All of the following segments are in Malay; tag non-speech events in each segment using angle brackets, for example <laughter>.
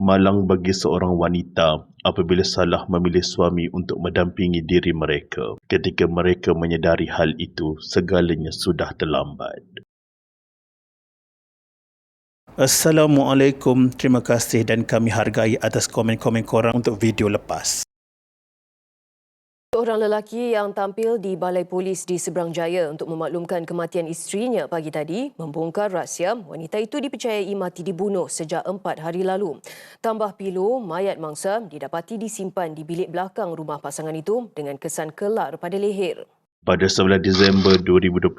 Malang bagi seorang wanita apabila salah memilih suami untuk mendampingi diri mereka. Ketika mereka menyedari hal itu, segalanya sudah terlambat. Assalamualaikum, terima kasih dan kami hargai atas komen-komen korang untuk video lepas. Seorang lelaki yang tampil di Balai Polis di Seberang Jaya untuk memaklumkan kematian isterinya pagi tadi membongkar rahsia wanita itu dipercayai mati dibunuh sejak empat hari lalu. Tambah pilu, mayat mangsa didapati disimpan di bilik belakang rumah pasangan itu dengan kesan kelar pada leher. Pada 11 Disember 2025,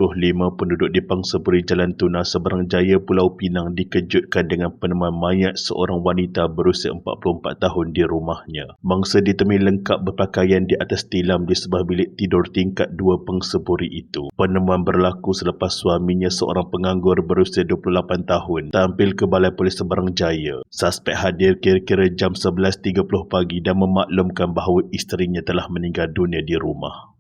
penduduk di Pangsapuri Jalan Tuna Seberang Jaya Pulau Pinang dikejutkan dengan penemuan mayat seorang wanita berusia 44 tahun di rumahnya. Mangsa ditemui lengkap berpakaian di atas tilam di sebuah bilik tidur tingkat 2 Pangsapuri itu. Penemuan berlaku selepas suaminya seorang penganggur berusia 28 tahun tampil ke Balai Polis Seberang Jaya. Suspek hadir kira-kira jam 11.30 pagi dan memaklumkan bahawa isterinya telah meninggal dunia di rumah.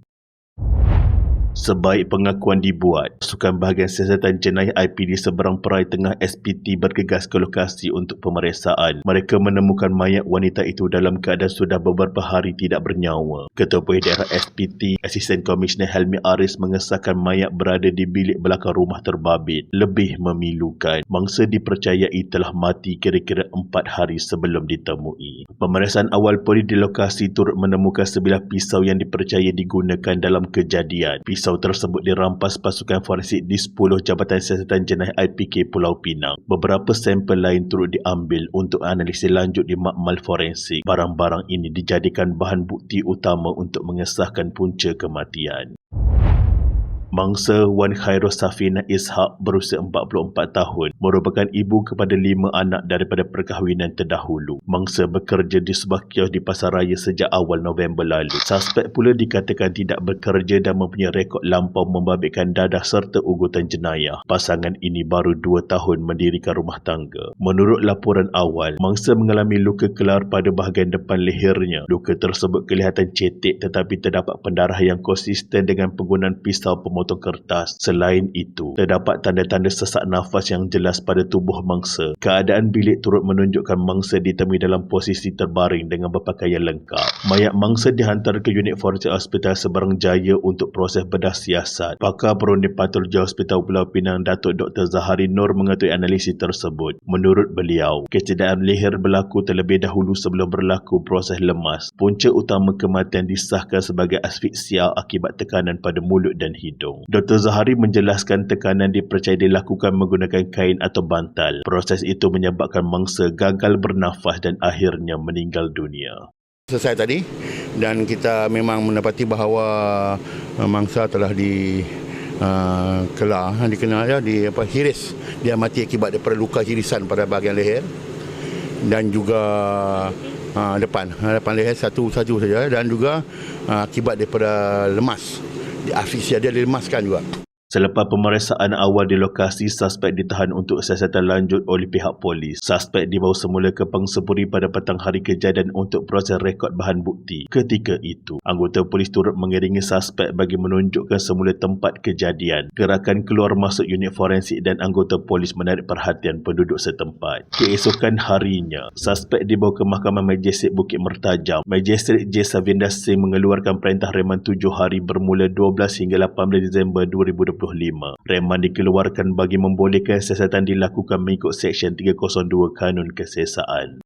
Sebaik pengakuan dibuat, Sukan Bahagian Siasatan Jenayah IPD Seberang Perai Tengah SPT bergegas ke lokasi untuk pemeriksaan. Mereka menemukan mayat wanita itu dalam keadaan sudah beberapa hari tidak bernyawa. Ketua Polis Daerah SPT, Asisten Komisioner Helmi Aris mengesahkan mayat berada di bilik belakang rumah terbabit. Lebih memilukan, mangsa dipercayai telah mati kira-kira empat hari sebelum ditemui. Pemeriksaan awal polis di lokasi turut menemukan sebilah pisau yang dipercayai digunakan dalam kejadian. Pisau tersebut dirampas pasukan forensik di 10 Jabatan Siasatan Jenayah IPK Pulau Pinang. Beberapa sampel lain turut diambil untuk analisis lanjut di makmal forensik. Barang-barang ini dijadikan bahan bukti utama untuk mengesahkan punca kematian. Mangsa Wan Khairul Safina Ishak berusia 44 tahun merupakan ibu kepada lima anak daripada perkahwinan terdahulu. Mangsa bekerja di sebuah kios di pasar raya sejak awal November lalu. Suspek pula dikatakan tidak bekerja dan mempunyai rekod lampau membabitkan dadah serta ugutan jenayah. Pasangan ini baru dua tahun mendirikan rumah tangga. Menurut laporan awal, mangsa mengalami luka kelar pada bahagian depan lehernya. Luka tersebut kelihatan cetek tetapi terdapat pendarahan yang konsisten dengan penggunaan pisau pemotong memotong kertas. Selain itu, terdapat tanda-tanda sesak nafas yang jelas pada tubuh mangsa. Keadaan bilik turut menunjukkan mangsa ditemui dalam posisi terbaring dengan berpakaian lengkap. Mayat mangsa dihantar ke unit forensik hospital Seberang Jaya untuk proses bedah siasat. Pakar Perunding Patologi Hospital Pulau Pinang Datuk Dr. Zahari Nur mengetahui analisis tersebut. Menurut beliau, kecederaan leher berlaku terlebih dahulu sebelum berlaku proses lemas. Punca utama kematian disahkan sebagai asfiksia akibat tekanan pada mulut dan hidung hidung. Dr. Zahari menjelaskan tekanan dipercayai dilakukan menggunakan kain atau bantal. Proses itu menyebabkan mangsa gagal bernafas dan akhirnya meninggal dunia. Selesai tadi dan kita memang mendapati bahawa uh, mangsa telah di uh, kelar dikenal ya di apa hiris dia mati akibat daripada luka hirisan pada bahagian leher dan juga uh, depan depan leher satu satu saja dan juga uh, akibat daripada lemas asfixia dia dilemaskan juga. Selepas pemeriksaan awal di lokasi, suspek ditahan untuk siasatan lanjut oleh pihak polis. Suspek dibawa semula ke Pangsepuri pada petang hari kejadian untuk proses rekod bahan bukti. Ketika itu, anggota polis turut mengiringi suspek bagi menunjukkan semula tempat kejadian. Gerakan keluar masuk unit forensik dan anggota polis menarik perhatian penduduk setempat. Keesokan harinya, suspek dibawa ke Mahkamah Majistret Bukit Mertajam. Majistret J. Savinda Singh mengeluarkan perintah reman tujuh hari bermula 12 hingga 18 Disember 2020 Reman dikeluarkan bagi membolehkan siasatan dilakukan mengikut Seksyen 302 Kanun Kesesaan.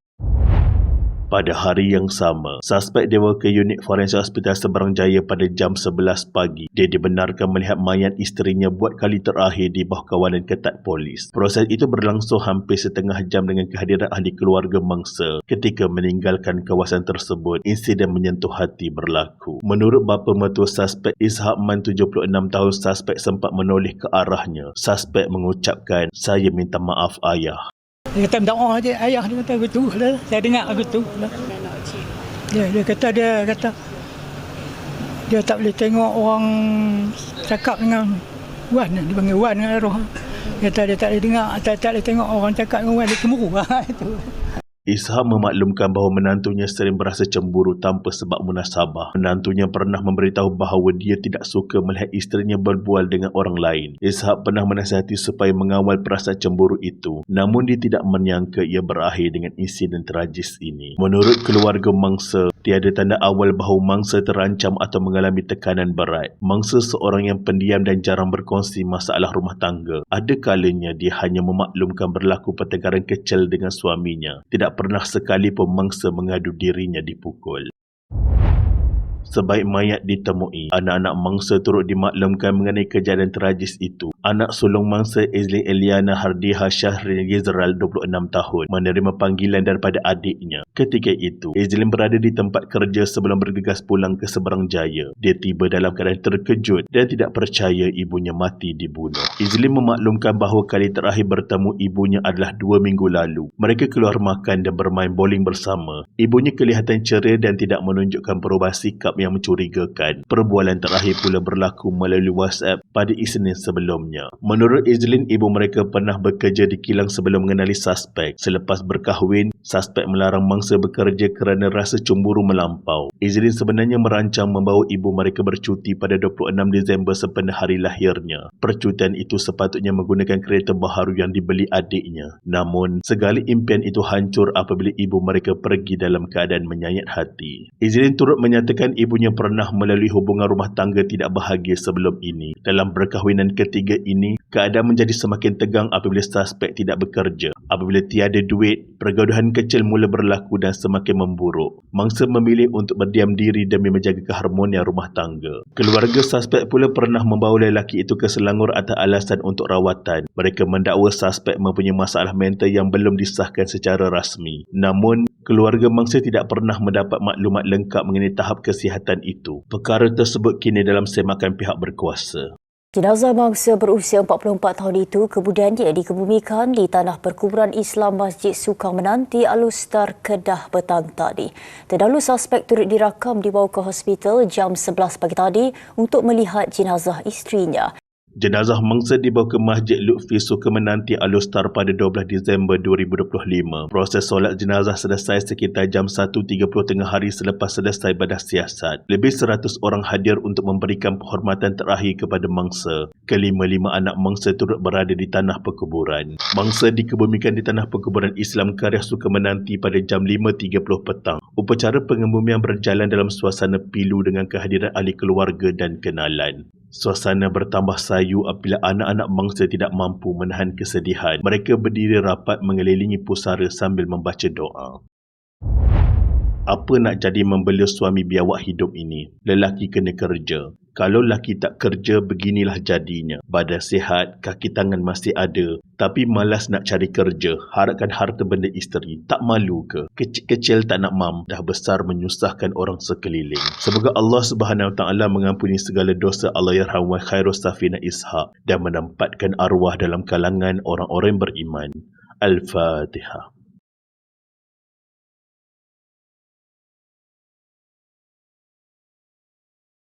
Pada hari yang sama, suspek dibawa ke unit forensik hospital Seberang Jaya pada jam 11 pagi. Dia dibenarkan melihat mayat isterinya buat kali terakhir di bawah kawalan ketat polis. Proses itu berlangsung hampir setengah jam dengan kehadiran ahli keluarga mangsa. Ketika meninggalkan kawasan tersebut, insiden menyentuh hati berlaku. Menurut bapa mertua suspek Ishak Man 76 tahun, suspek sempat menoleh ke arahnya. Suspek mengucapkan, saya minta maaf ayah. Dia kata maaf je ayah dia kata begitu lah. Saya dengar begitu lah. Dia, dia kata dia kata dia tak boleh tengok orang cakap dengan Wan dia panggil Wan dengan roh. Dia kata dia tak boleh dengar tak, tak boleh tengok orang cakap dengan Wan dia cemburu. <laughs> itu. Ishak memaklumkan bahawa menantunya sering berasa cemburu tanpa sebab munasabah. Menantunya pernah memberitahu bahawa dia tidak suka melihat isterinya berbual dengan orang lain. Ishak pernah menasihati supaya mengawal perasaan cemburu itu. Namun dia tidak menyangka ia berakhir dengan insiden tragis ini. Menurut keluarga mangsa, tiada tanda awal bahawa mangsa terancam atau mengalami tekanan berat. Mangsa seorang yang pendiam dan jarang berkongsi masalah rumah tangga. Ada kalanya dia hanya memaklumkan berlaku pertengkaran kecil dengan suaminya. Tidak pernah sekali pun mangsa mengadu dirinya dipukul. Sebaik mayat ditemui, anak-anak mangsa turut dimaklumkan mengenai kejadian tragis itu. Anak sulung mangsa Ezlin Eliana Hardiha Syahrin Yizral 26 tahun menerima panggilan daripada adiknya. Ketika itu, Ezlin berada di tempat kerja sebelum bergegas pulang ke Seberang Jaya. Dia tiba dalam keadaan terkejut dan tidak percaya ibunya mati dibunuh. Ezlin memaklumkan bahawa kali terakhir bertemu ibunya adalah dua minggu lalu. Mereka keluar makan dan bermain bowling bersama. Ibunya kelihatan ceria dan tidak menunjukkan perubahan sikap yang mencurigakan. Perbualan terakhir pula berlaku melalui WhatsApp pada Isnin sebelumnya. Menurut Izlin, ibu mereka pernah bekerja di kilang sebelum mengenali suspek. Selepas berkahwin, suspek melarang mangsa bekerja kerana rasa cemburu melampau. Izlin sebenarnya merancang membawa ibu mereka bercuti pada 26 Disember sempena hari lahirnya. Percutian itu sepatutnya menggunakan kereta baharu yang dibeli adiknya. Namun, segala impian itu hancur apabila ibu mereka pergi dalam keadaan menyayat hati. Izlin turut menyatakan ibunya pernah melalui hubungan rumah tangga tidak bahagia sebelum ini. Dalam perkahwinan ketiga ini, keadaan menjadi semakin tegang apabila suspek tidak bekerja. Apabila tiada duit, pergaduhan kecil mula berlaku dan semakin memburuk. Mangsa memilih untuk berdiam diri demi menjaga keharmonian rumah tangga. Keluarga suspek pula pernah membawa lelaki itu ke Selangor atas alasan untuk rawatan. Mereka mendakwa suspek mempunyai masalah mental yang belum disahkan secara rasmi. Namun, keluarga mangsa tidak pernah mendapat maklumat lengkap mengenai tahap kesihatan itu. Perkara tersebut kini dalam semakan pihak berkuasa. Jenazah mangsa berusia 44 tahun itu kemudiannya dikebumikan di tanah perkuburan Islam Masjid Sukang Menanti Alustar Kedah petang tadi. Terdahulu suspek turut dirakam dibawa ke hospital jam 11 pagi tadi untuk melihat jenazah isterinya. Jenazah mangsa dibawa ke Masjid Lutfi Sukemenanti Alustar pada 12 Disember 2025. Proses solat jenazah selesai sekitar jam 1.30 tengah hari selepas selesai badah siasat. Lebih 100 orang hadir untuk memberikan penghormatan terakhir kepada mangsa. Kelima-lima anak mangsa turut berada di tanah perkuburan. Mangsa dikebumikan di tanah perkuburan Islam Karya Sukemenanti pada jam 5.30 petang. Upacara pengebumian berjalan dalam suasana pilu dengan kehadiran ahli keluarga dan kenalan. Suasana bertambah sayu apabila anak-anak mangsa tidak mampu menahan kesedihan. Mereka berdiri rapat mengelilingi pusara sambil membaca doa. Apa nak jadi membela suami biawak hidup ini? Lelaki kena kerja. Kalau lelaki tak kerja, beginilah jadinya. Badan sihat, kaki tangan masih ada. Tapi malas nak cari kerja. Harapkan harta benda isteri. Tak malu ke? Kecil-kecil tak nak mam. Dah besar menyusahkan orang sekeliling. Semoga Allah subhanahu ta'ala mengampuni segala dosa Allah yarham wa khairus safina ishaq dan menempatkan arwah dalam kalangan orang-orang beriman. Al-Fatihah.